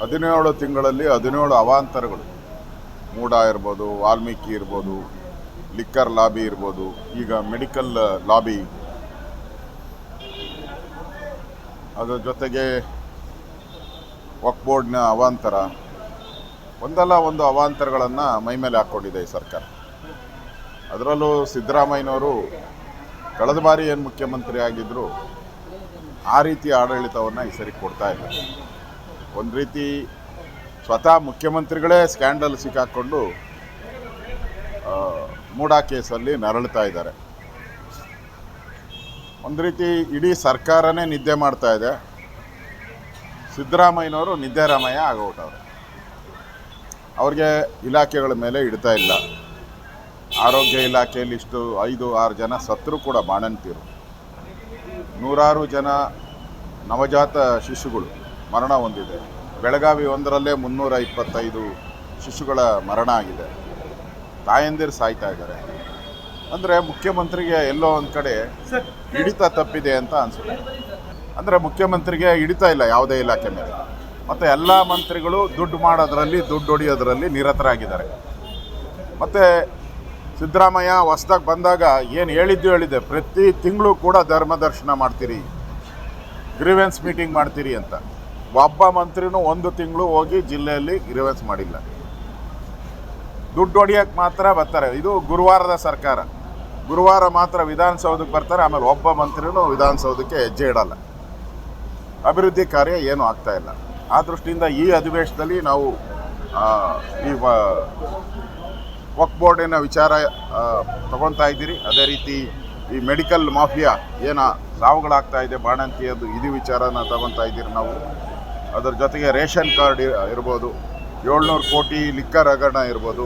ಹದಿನೇಳು ತಿಂಗಳಲ್ಲಿ ಹದಿನೇಳು ಅವಾಂತರಗಳು. ಮೂಡ ಇರ್ಬೋದು, ವಾಲ್ಮೀಕಿ ಇರ್ಬೋದು, ಲಿಕ್ಕರ್ ಲಾಬಿ ಇರ್ಬೋದು, ಈಗ ಮೆಡಿಕಲ್ ಲಾಬಿ. ಅದರ ಜೊತೆಗೆ ವಕ್ಬೋರ್ಡ್ನ ಅವಾಂತರ. ಒಂದಲ್ಲ ಒಂದು ಅವಾಂತರಗಳನ್ನು ಮೈಮೇಲೆ ಹಾಕ್ಕೊಂಡಿದೆ ಈ ಸರ್ಕಾರ. ಅದರಲ್ಲೂ ಸಿದ್ದರಾಮಯ್ಯನವರು ಕಳೆದ ಬಾರಿ ಏನು ಮುಖ್ಯಮಂತ್ರಿ ಆಗಿದ್ದರು ಆ ರೀತಿ ಆಡಳಿತವನ್ನು ಈ ಸರಿ ಕೊಡ್ತಾ ಇಲ್ಲ. ಒಂದು ರೀತಿ ಸ್ವತಃ ಮುಖ್ಯಮಂತ್ರಿಗಳೇ ಸ್ಕ್ಯಾಂಡಲ್ ಸಿಕ್ಕಾಕ್ಕೊಂಡು ಮೂಡಾ ಕೇಸಲ್ಲಿ ನರಳ್ತಾ ಇದ್ದಾರೆ. ಒಂದು ರೀತಿ ಇಡೀ ಸರ್ಕಾರನೇ ನಿದ್ದೆ ಮಾಡ್ತಾ ಇದೆ. ಸಿದ್ದರಾಮಯ್ಯನವರು ನಿದ್ದೆರಾಮಯ್ಯ ಆಗೋಟವ್ರು ಅವ್ರಿಗೆ ಇಲಾಖೆಗಳ ಮೇಲೆ ಇಡ್ತಾ ಇಲ್ಲ. ಆರೋಗ್ಯ ಇಲಾಖೆಯಲ್ಲಿ ಇಷ್ಟು ಐದು, ಆರು ಜನ ಸತ್ರು ಕೂಡ ಬಾಣಂತಿರು. ನೂರಾರು ಜನ ನವಜಾತ ಶಿಶುಗಳು. ಮರಣ ಹೊಂದಿದೆ. ಬೆಳಗಾವಿ ಒಂದರಲ್ಲೇ ಮುನ್ನೂರ ಇಪ್ಪತ್ತೈದು ಶಿಶುಗಳ ಮರಣ ಆಗಿದೆ. ತಾಯಂದಿರು ಸಾಯ್ತಾ ಇದ್ದಾರೆ. ಅಂದರೆ ಮುಖ್ಯಮಂತ್ರಿಗೆ ಎಲ್ಲೋ ಒಂದು ಕಡೆ ಹಿಡಿತ ತಪ್ಪಿದೆ ಅಂತ ಅನಿಸುತ್ತೆ. ಅಂದರೆ ಮುಖ್ಯಮಂತ್ರಿಗೆ ಹಿಡಿತ ಇಲ್ಲ, ಯಾವುದೇ ಇಲಾಖೆ ಮೇಲೆ. ಮತ್ತು ಎಲ್ಲ ಮಂತ್ರಿಗಳು ದುಡ್ಡು ಮಾಡೋದ್ರಲ್ಲಿ, ದುಡ್ಡು ಹೊಡಿಯೋದ್ರಲ್ಲಿ ನಿರತರಾಗಿದ್ದಾರೆ. ಮತ್ತು ಸಿದ್ದರಾಮಯ್ಯ ಹೊಸ್ದಾಗಿ ಬಂದಾಗ ಏನು ಹೇಳಿದ್ದು ಹೇಳಿದೆ. ಪ್ರತಿ ತಿಂಗಳು ಕೂಡ ಧರ್ಮದರ್ಶನ ಮಾಡ್ತೀರಿ. ಗ್ರೀವೆನ್ಸ್ ಮೀಟಿಂಗ್ ಮಾಡ್ತೀರಿ ಅಂತ. ಒಬ್ಬ ಮಂತ್ರಿನೂ ಒಂದು ತಿಂಗಳು ಹೋಗಿ ಜಿಲ್ಲೆಯಲ್ಲಿ ಗ್ರೀವೆನ್ಸ್ ಮಾಡಿಲ್ಲ. ದುಡ್ಡು ಹೊಡಿಯೋಕ್ಕೆ ಮಾತ್ರ ಬರ್ತಾರೆ. ಇದು ಗುರುವಾರದ ಸರ್ಕಾರ. ಗುರುವಾರ ಮಾತ್ರ ವಿಧಾನಸೌಧಕ್ಕೆ ಬರ್ತಾರೆ. ಆಮೇಲೆ ಒಬ್ಬ ಮಂತ್ರಿನೂ ವಿಧಾನಸೌಧಕ್ಕೆ ಹೆಜ್ಜೆ ಇಡಲ್ಲ. ಅಭಿವೃದ್ಧಿ ಕಾರ್ಯ ಏನೂ ಆಗ್ತಾ ಇಲ್ಲ. ಆ ದೃಷ್ಟಿಯಿಂದ ಈ ಅಧಿವೇಶನದಲ್ಲಿ ನಾವು ಈ ವಕ್ ಬೋರ್ಡಿನ ವಿಚಾರ ತಗೊತಾ ಇದ್ದೀರಿ. ಅದೇ ರೀತಿ ಈ ಮೆಡಿಕಲ್ ಮಾಫಿಯಾ ಏನ ಸಾವುಗಳಾಗ್ತಾ ಇದೆ ಬಾಣಂತಿಯದು ಇದು ವಿಚಾರನ ತಗೊತಾ ಇದ್ದೀರಿ ನಾವು. ಅದರ ಜೊತೆಗೆ ರೇಷನ್ ಕಾರ್ಡ್ ಇರ್ಬೋದು ಏಳ್ನೂರು ಕೋಟಿ ಲಿಕ್ಕರ್ ಹಗರಣ ಇರ್ಬೋದು.